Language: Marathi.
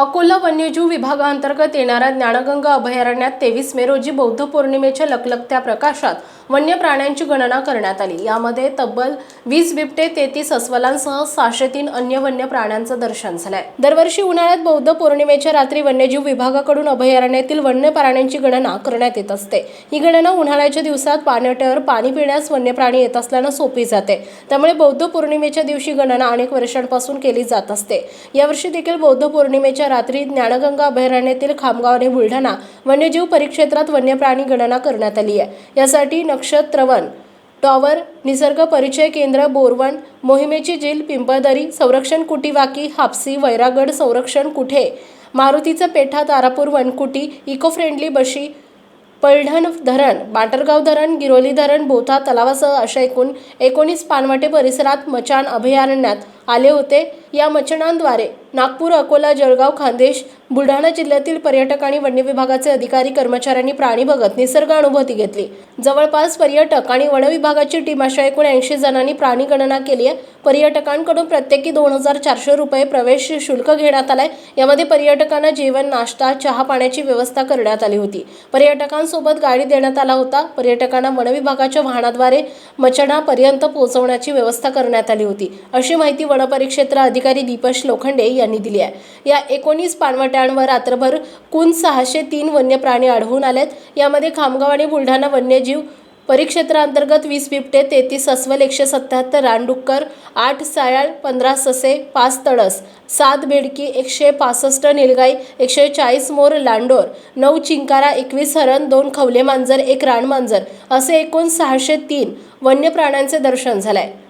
अकोला वन्यजीव विभागाअंतर्गत येणाऱ्या ज्ञानगंगा अभयारण्यात तेवीस मे रोजी बौद्ध पौर्णिमेच्या लखलखत्या प्रकाशात वन्य प्राण्यांची गणना करण्यात आली. यामध्ये तब्बल वीस बिबटे तेहतीस अस्वलांसह सहाशे तीन अन्य वन्य प्राण्यांचं दर्शन झालंय. दरवर्षी उन्हाळ्यात बौद्ध पौर्णिमेच्या रात्री वन्यजीव विभागाकडून अभयारण्यातील वन्य प्राण्यांची गणना करण्यात येत असते. ही गणना उन्हाळ्याच्या दिवसात पाण्याट्यावर पाणी पिण्यास वन्य प्राणी येत असल्यानं सोपी जाते. त्यामुळे बौद्ध पौर्णिमेच्या दिवशी गणना अनेक वर्षांपासून केली जात असते. यावर्षी देखील बौद्ध पौर्णिमेच्या रात्री ज्ञानगंगा अभयारण्यातील खामगाव आणि बुलढाणा वन्यजीव परिक्षेत्रात वन्य प्राणी गणना करण्यात आली आहे. यासाठी नक्षत्रवन टॉवर निसर्ग परिचय केंद्र बोरवन मोहिमेची झील पिंपळदरी संरक्षण कुटीवाकी हापसी वैरागड संरक्षण कुठे मारुतीचं पेठा तारापूर वनकुटी इको फ्रेंडली बशी पळढण धरण बाटरगाव धरण गिरोली धरण बोथा तलावासह अशा एकूण एकोणीस पानवाटे परिसरात मचाण अभयारण्यात आले होते. या मचणांद्वारे नागपूर अकोला जळगाव खान्देश बुलढाणा जिल्ह्यातील पर्यटक आणि वन्य विभागाचे अधिकारी कर्मचाऱ्यांनी प्राणी बघत निसर्ग अनुभूती घेतली. जवळपास पर्यटक आणि वन विभागाची टीम अशा एकूण ऐंशी जणांनी प्राणी गणना केली आहे. पर्यटकांकडून प्रत्येकी दोन हजार चारशे रुपये प्रवेश शुल्क घेण्यात आलाय. यामध्ये पर्यटकांना जेवण नाश्ता चहा पाण्याची व्यवस्था करण्यात आली होती. पर्यटकांसोबत गाडी देण्यात आला होता. पर्यटकांना वन विभागाच्या वाहनाद्वारे मचणापर्यंत पोहोचवण्याची व्यवस्था करण्यात आली होती. अशी माहिती वनपरिक्षेत्र अधिकारी दीपश लोखंडे यांनी दिली आहे. या एकोणीस पाणवट्यांवर रात्रभर कुण सहाशे तीन वन्य प्राणी आढळून आलेत. यामध्ये खामगाव आणि बुलढाणा वन्यजीव परिक्षेत्रांतर्गत वीस बिबटे तेहतीस अस्वल एकशे सत्याहत्तर रानडुक्कर आठ सायाळ पंधरा ससे पाच तळस सात बेडकी एकशे पासष्ट निलगाई एकशे चाळीस मोर लांडोर नऊ चिंकारा एकवीस हरण दोन खवले मांजर एक रानमांजर असे एकूण सहाशे तीन वन्य प्राण्यांचे दर्शन आहे